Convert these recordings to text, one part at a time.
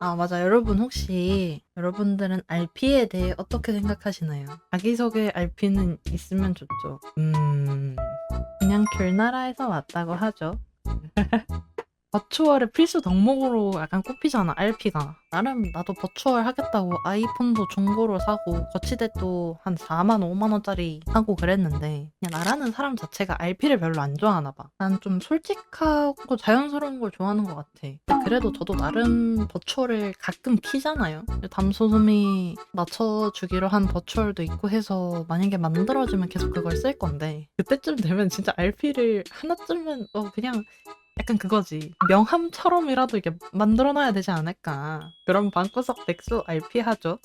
아, 맞아. 여러분 혹시 여러분들은 RP에 대해 어떻게 생각하시나요? 자기소개 RP는 있으면 좋죠. 음, 그냥 귤나라에서 왔다고 하죠. 버추얼의 필수 덕목으로 약간 꼽히잖아, RP가. 나름 나도 버추얼 하겠다고 아이폰도 중고로 사고 거치대도 한 4만 5만 원짜리 사고 그랬는데 그냥 나라는 사람 자체가 RP를 별로 안 좋아하나 봐. 난 좀 솔직하고 자연스러운 걸 좋아하는 것 같아. 그래도 저도 나름 버추얼을 가끔 키잖아요. 담소음이 맞춰주기로 한 버추얼도 있고 해서 만약에 만들어지면 계속 그걸 쓸 건데 그때쯤 되면 진짜 RP를 하나쯤은 어 그냥 약간 그거지. 명함처럼이라도 이게 만들어놔야 되지 않을까. 그럼 방구석 백수 RP 하죠.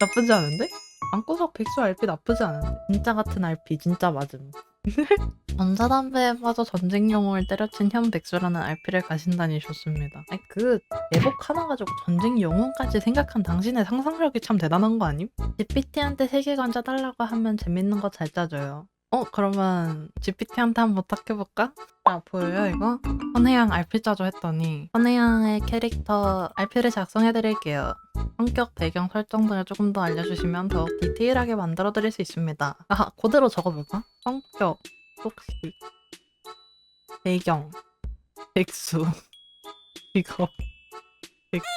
나쁘지 않은데? 방구석 백수 RP 나쁘지 않은데. 진짜 같은 RP 진짜 맞음. 전자담배에 빠져 전쟁 영웅을 때려친 현 백수라는 RP를 가신다니 좋습니다. 아니 그 예복 하나 가지고 전쟁 영웅까지 생각한 당신의 상상력이 참 대단한 거 아님? GPT한테 세계관 짜달라고 하면 재밌는 거 잘 짜줘요. 어 그러면 GPT한테 한번 부탁해볼까? 아 보여요 이거? 선혜양 RP 짜줘 했더니 선혜양의 캐릭터 RP를 작성해드릴게요. 성격, 배경, 설정 등을 조금 더 알려주시면 더욱 디테일하게 만들어드릴 수 있습니다. 아 그대로 적어볼까? 성격, 혹시 배경, 백수, 이거 백수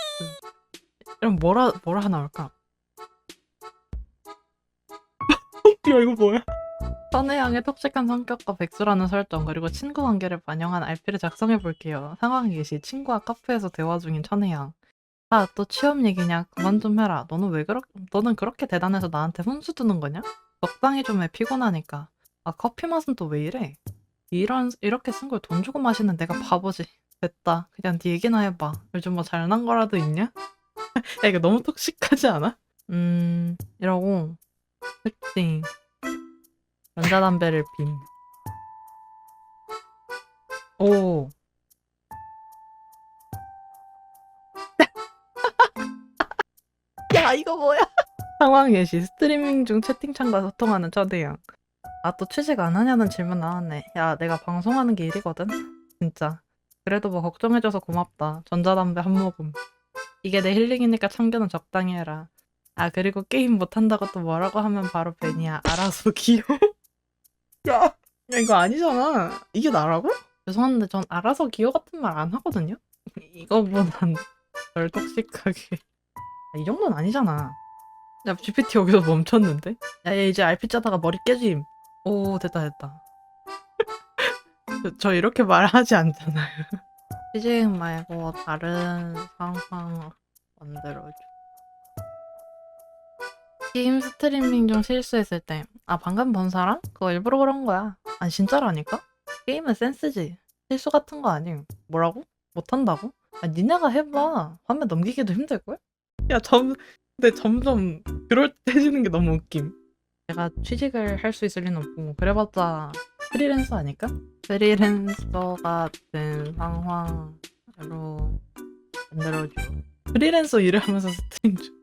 이럼 뭐라 뭐라 하나 올까? 야 이거 뭐야? 선혜양의 톡식한 성격과 백수라는 설정 그리고 친구 관계를 반영한 RP를 작성해 볼게요. 상황 예시 친구와 카페에서 대화 중인 천혜양. 아 또 취업 얘기냐? 그만 좀 해라. 너는 왜 그렇? 너는 그렇게 대단해서 나한테 훈수 두는 거냐? 적당히 좀 해 피곤하니까. 아 커피 맛은 또 왜 이래? 이런 이렇게 쓴 걸 돈 주고 마시는 내가 바보지. 됐다. 그냥 네 얘기나 해봐. 요즘 뭐 잘난 거라도 있냐? 야 이거 너무 톡식하지 않아? 음 이러고 특징 전자담배를 빔. 오. 야 이거 뭐야? 상황 예시 스트리밍 중 채팅창과 소통하는 초대형. 아 또 취직 안 하냐는 질문 나왔네. 야 내가 방송하는 게 일이거든. 진짜. 그래도 뭐 걱정해줘서 고맙다. 전자담배 한 모금. 이게 내 힐링이니까 참견은 적당히 해라. 아 그리고 게임 못한다고 또 뭐라고 하면 바로 벤이야. 알아서 귀여워. 야, 야 이거 아니잖아. 이게 나라고? 죄송한데 전 알아서 기어 같은 말 안 하거든요. 이거보단 덜 톡식하게. 야, 이 정도는 아니잖아. 야 GPT 여기서 멈췄는데? 야 얘 이제 RP 짜다가 머리 깨짐. 오 됐다 됐다. 저, 저 이렇게 말하지 않잖아요. 취직 말고 다른 상황 만들어줘. 게임 스트리밍 중 실수했을 때, 아, 방금 본 사람? 그거 일부러 그런 거야. 아니, 진짜라니까? 게임은 센스지. 실수 같은 거 아님. 뭐라고? 못한다고? 아, 니네가 해봐. 화면 넘기기도 힘들걸? 야, 점, 근데 점점 그럴때해지는 게 너무 웃김. 내가 취직을 할 수 있을 리는 없고, 그래봤자 프리랜서 아닐까? 프리랜서가 된 상황으로 만들어줘. 프리랜서 일을 하면서 스트림 중.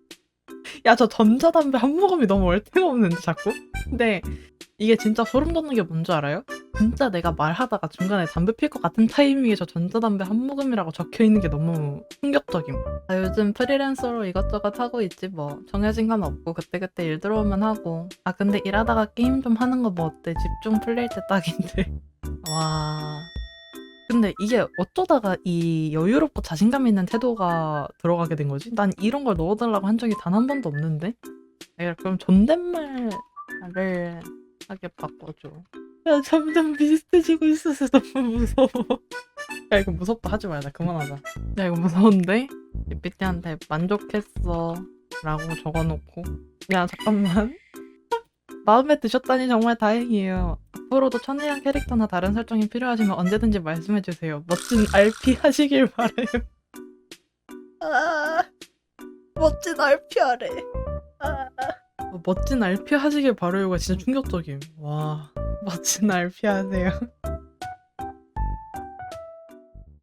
야, 저 전자담배 한 모금이 너무 얼탱 없는데, 자꾸? 근데 이게 진짜 소름 돋는 게 뭔지 알아요? 진짜 내가 말하다가 중간에 담배 필 것 같은 타이밍에 저 전자담배 한 모금이라고 적혀 있는 게 너무 충격적임. 아, 요즘 프리랜서로 이것저것 하고 있지 뭐. 정해진 건 없고 그때그때 일 들어오면 하고. 아, 근데 일하다가 게임 좀 하는 거 뭐 어때? 집중 풀릴 때 딱인데. 와. 근데 이게 어쩌다가 이 여유롭고 자신감 있는 태도가 들어가게 된 거지? 난 이런 걸 넣어달라고 한 적이 단 한 번도 없는데? 내가 그럼 존댓말 을 하게 바꿔줘. 야, 점점 비슷해지고 있어서 너무 무서워. 야, 이거 무섭다 하지 말자. 그만하자. 야, 이거 무서운데? GPT한테 만족했어. 라고 적어놓고. 야, 잠깐만. 마음에 드셨다니 정말 다행이에요. 앞으로도 천혜양 캐릭터나 다른 설정이 필요하시면 언제든지 말씀해주세요. 멋진 RP 하시길 바래요. 아, 멋진 RP 하래. 아, 멋진 RP 하시길 바래요가 진짜 충격적임. 와, 멋진 RP 하세요.